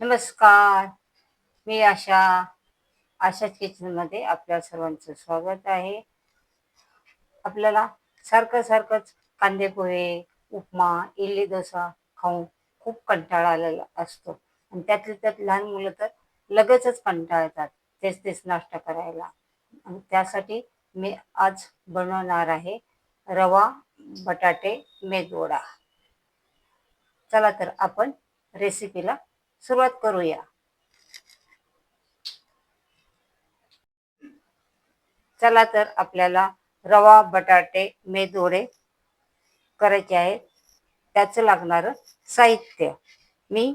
नमस्कार. मी आशा आशा किचनमध्ये आपल्या सर्वांचं स्वागत आहे. आपल्याला सारखं सारखंच कांदे पोहे उपमा इडली डोसा खाऊन खूप कंटाळा आलेला असतो. आणि त्यातले त्यात लहान मुलं तर लगेचच कंटाळतात. तेच तेच नाश्ता करायला. आणि त्यासाठी मी आज बनवणार आहे रवा बटाटे मेदवडा. चला तर आपण रेसिपीला सुरुवात करूया. चला तर आपल्याला रवा बटाटे मेदोडे करायचे आहेत. त्याचं लागणारं साहित्य. मी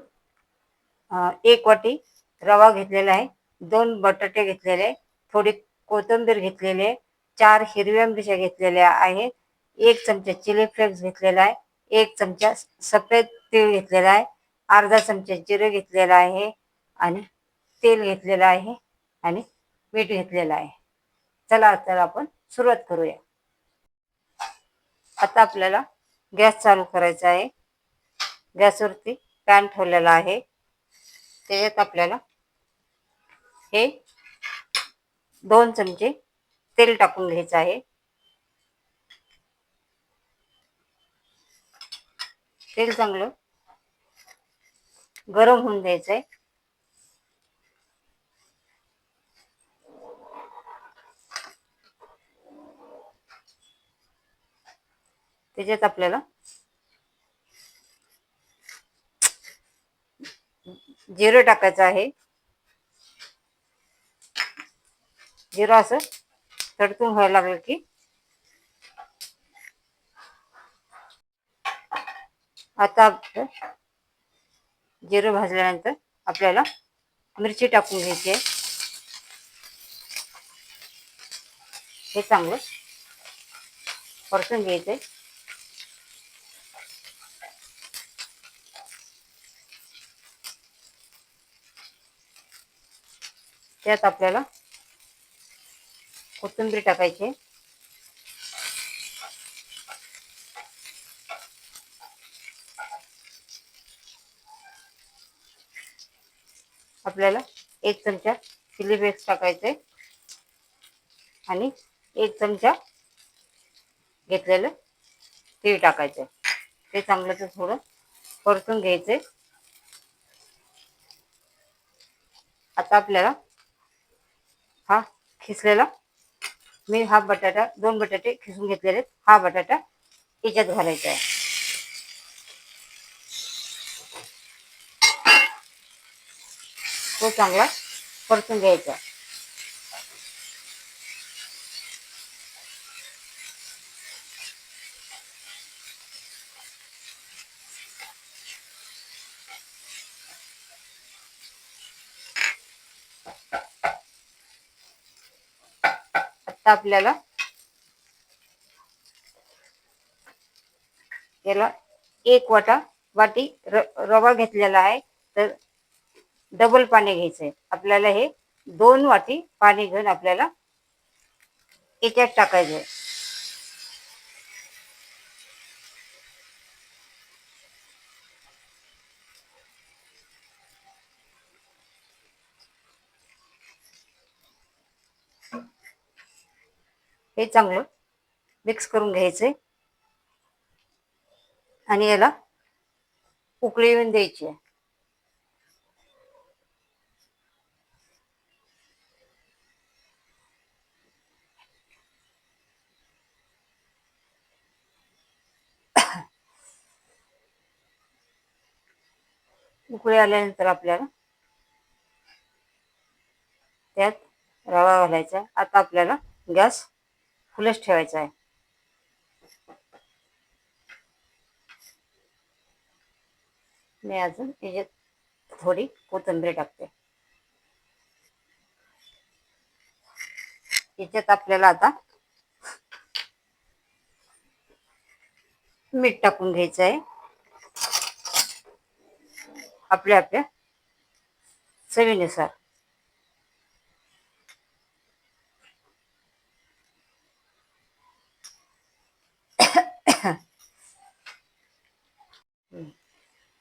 एक वाटी रवा घेतलेला आहे. दोन बटाटे घेतलेले थोडी कोथिंबीर घेतलेली आहे. चार हिरव्या मिरच्या घेतलेल्या आहेत. एक चमचा चिली फ्लेक्स घेतलेला आहे. एक चमचा सफेद तीळ घेतलेला आहे. अर्धा चमचा जिरे घेतलेला आहे आणि तेल घेतलेलं आहे आणि मीठ घेतलेलं आहे. चला तर आपण सुरुवात करूया. आता आपल्याला गॅस चालू करायचा आहे. गॅसवरती पॅन ठेवलेला आहे. त्याच्यात आपल्याला हे दोन चमचे तेल टाकून घ्यायचं आहे. तेल चांगलं गरम होऊन द्यायचंय. त्याच्यात आपल्याला जिरं टाकायचं आहे. जिरं असं तडतून व्हायला लागलं की आता जिरं भाजल्यानंतर आपल्याला मिरची टाकून घ्यायची आहे. हे चांगलं परतून घ्यायचं आहे. त्यात आपल्याला कोथिंबीर टाकायची आपल्याला एक चमचा चिली फ्लेक्स टाकायचे आणि एक चमचा घेतलेलं तीळ टाकायचं ते चांगलं तर थोडं परतून घ्यायचे आता आपल्याला हा खिसलेला मी हा बटाटा दोन बटाटे खिसून घेतलेले हा बटाटा याच्यात घालायचा आहे. तो चांगला परतून घ्यायचा आता आपल्याला याला एक वाटा वाटी रवा घेतलेला आहे तर डबल पाणी घ्यायचंय. आपल्याला हे दोन वाटी पाणी घेऊन आपल्याला याच्यात आहे हे चांगलं मिक्स करून घ्यायचंय. आणि याला उकळी येऊन द्यायची आहे. उकळी आल्यानंतर आपल्याला त्यात रवा घालायचा. आता आपल्याला गॅस फुलच ठेवायचा आहे. मी अजून त्याच्यात थोडी कोथिंबीर टाकते. याच्यात आपल्याला आता मीठ टाकून घ्यायचं आहे. आपल्या आपल्या चवीनुसार.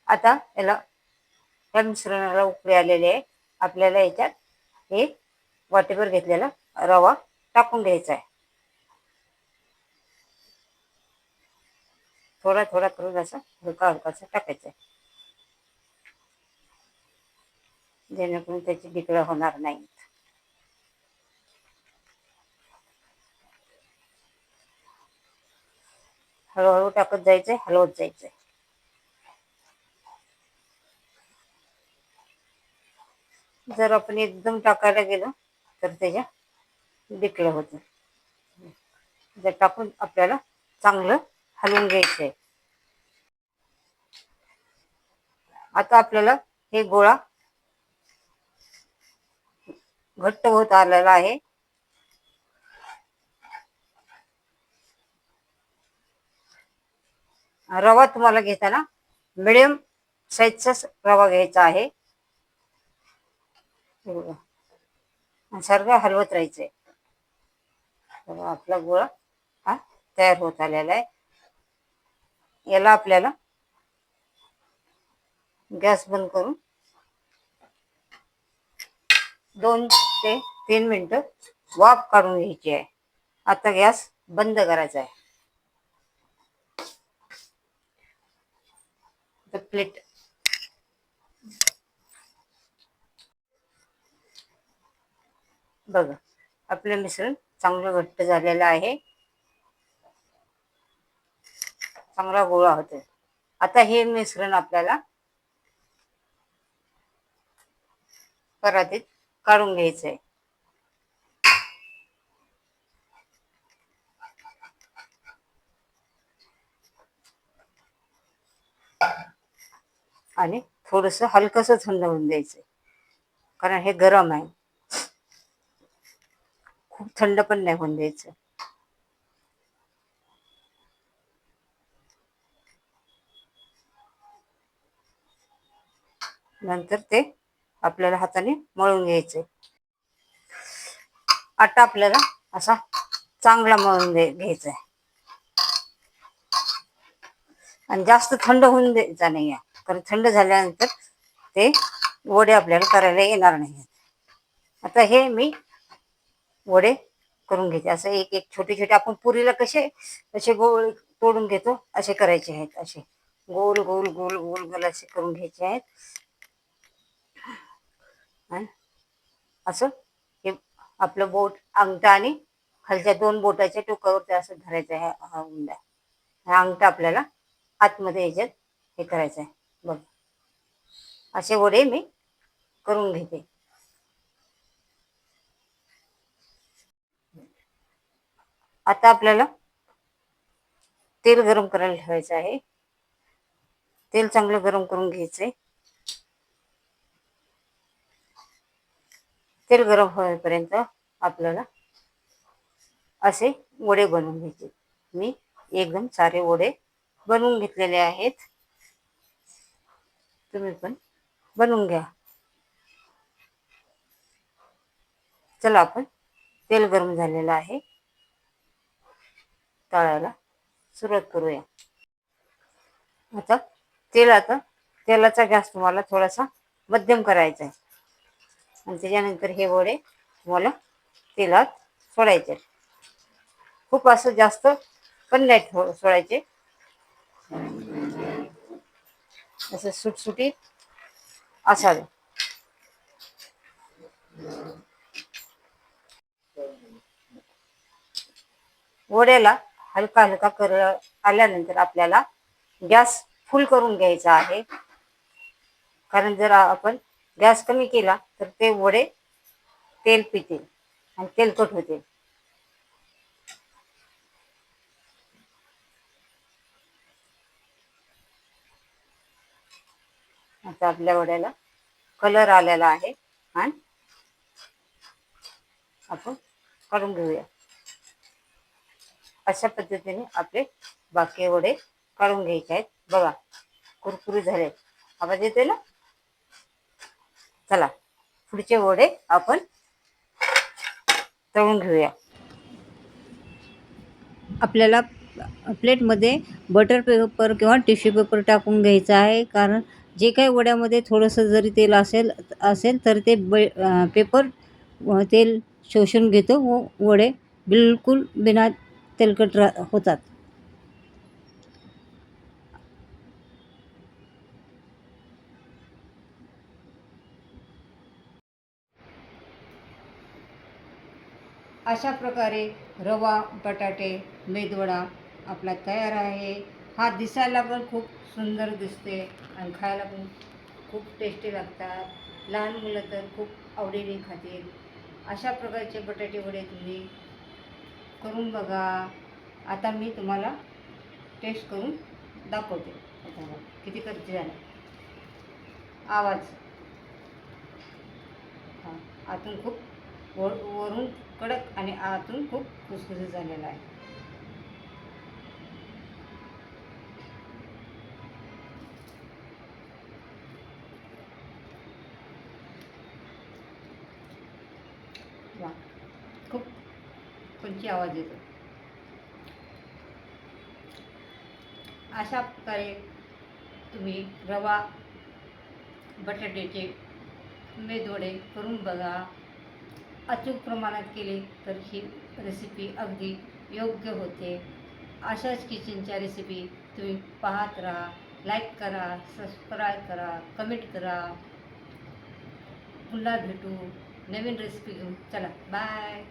आता याला या मिश्रणाला उकळी आलेली आहे. आपल्याला याच्यात हे वाटीभर घेतलेला रवा टाकून घ्यायचा आहे. थोडा थोडा करून असं हलका हलकासा टाकायचा आहे. जेणेकरून त्याची डिकळं होणार नाहीत हळूहळू टाकत जायचंय हलवत जायचंय. जर आपण एकदम टाकायला गेलो तर त्याच्या डिकलं होतं. जर टाकून आपल्याला चांगलं हलवून घ्यायचंय. आता आपल्याला हे गोळा घट्ट होत आलेला आहे. रवा तुम्हाला घेताना मिडियम साईजचाच रवा घ्यायचा आहे. सारखं हलवत राहायचंय. आपला गोळा हा तयार होत आलेला आहे. याला आपल्याला गॅस बंद करून दोन ते तीन मिनटं वाफ काढून घ्यायची आहे. आता गॅस बंद करायचा आहे. प्लेट बघा आपलं मिश्रण चांगलं घट्ट झालेलं आहे. चांगला गोळा होतोय. आता हे मिश्रण आपल्याला परातीत काढून घ्यायचंय आणि थोडस हलकस थंड होऊन द्यायचं. कारण हे गरम आहे. खूप थंड पण नाही होऊन द्यायचं. नंतर ते आपल्याला हाताने मळून घ्यायचे. आटा आपल्याला असा चांगला मळून दे घ्यायचा आहे आणि जास्त थंड होऊन द्यायचा नाही कारण थंड झाल्यानंतर ते वडे आपल्याला करायला येणार नाही आता हे मी वडे करून घेते. असं एक एक छोटे छोटे आपण पुरीला कसे असे गोळ तोडून घेतो असे करायचे आहेत असे. गोल गोल गोल गोल गोल असे करून घ्यायचे आहेत. असं? हे आपलं बोट अंगठा आणि खालच्या दोन बोटाच्या टोकावरती असं धरायचं आहे हा उंडा हा अंगठा आपल्याला आतमध्ये याच्यात हे करायचं आहे. बघ. असे वडे मी करून घेते. आता आपल्याला तेल गरम करायला ठेवायचं आहे. तेल चांगलं गरम करून घ्यायचंय. तेल गरम होईपर्यंत आपल्याला असे वडे बनवून घ्यायचे. मी एकदम सारे वडे बनवून घेतलेले आहेत. तुम्ही पण बनवून घ्या. चला आपण तेल गरम झालेलं आहे. तळायला सुरुवात करूया. आता तेल आता तेलाचा गॅस तुम्हाला थोडासा मध्यम करायचा आहे. आणि त्याच्यानंतर हे वडे तुम्हाला तेलात सोडायचे. खूप असं जास्त पण नाही सोडायचे. असं सुटसुटीत असावे. वड्याला हलका हलका कर आल्यानंतर आपल्याला गॅस फुल करून घ्यायचा आहे. कारण जर आपण गॅस कमी केला तर ते वडे तेल पितील आणि तेलकट होतील आता आपल्या वड्याला कलर आलेला आहे आणि आपण काढून घेऊया. अशा पद्धतीने आपले बाकी वडे काढून घ्यायचे आहेत. बघा कुरकुरी झाले आवाज येते ना? चला पुढचे वडे आपण तळून घेऊया. आपल्याला प्लेटमध्ये बटर पेपर किंवा टिश्यू पेपर टाकून घ्यायचा आहे कारण जे काही वड्यामध्ये थोडंसं जरी तेल असेल असेल तर ते ब पेपर तेल शोषून घेतो व वडे बिलकुल बिना तेलकट रा होतात. अशा प्रकारे रवा बटाटे मेदवडा आपला तयार आहे. हा दिसायला पण खूप सुंदर दिसते आणि खायला पण खूप टेस्टी लागतात. लहान मुलं तर खूप आवडीने खातील. अशा प्रकारचे बटाटे वडे तुम्ही करून बघा. आता मी तुम्हाला टेस्ट करून दाखवते. आता किती खर्च झाला. आवाज. हां आतून खूप वर वरून कडक आणि आतून खूप खुसखुशीत झालेला आहे. वा खूप पंची आवाज येतो. अशा प्रकारे तुम्ही रवा बटाट्याचे मेदवडे करून बघा. अचूक प्रमाणात केले तर ही रेसिपी अगदी योग्य होते. अशाच किचनच्या रेसिपी तुम्ही पाहत राहा लाईक करा सबस्क्राईब करा कमेंट करा. पुन्हा भेटू नवीन रेसिपी घेऊन. चला बाय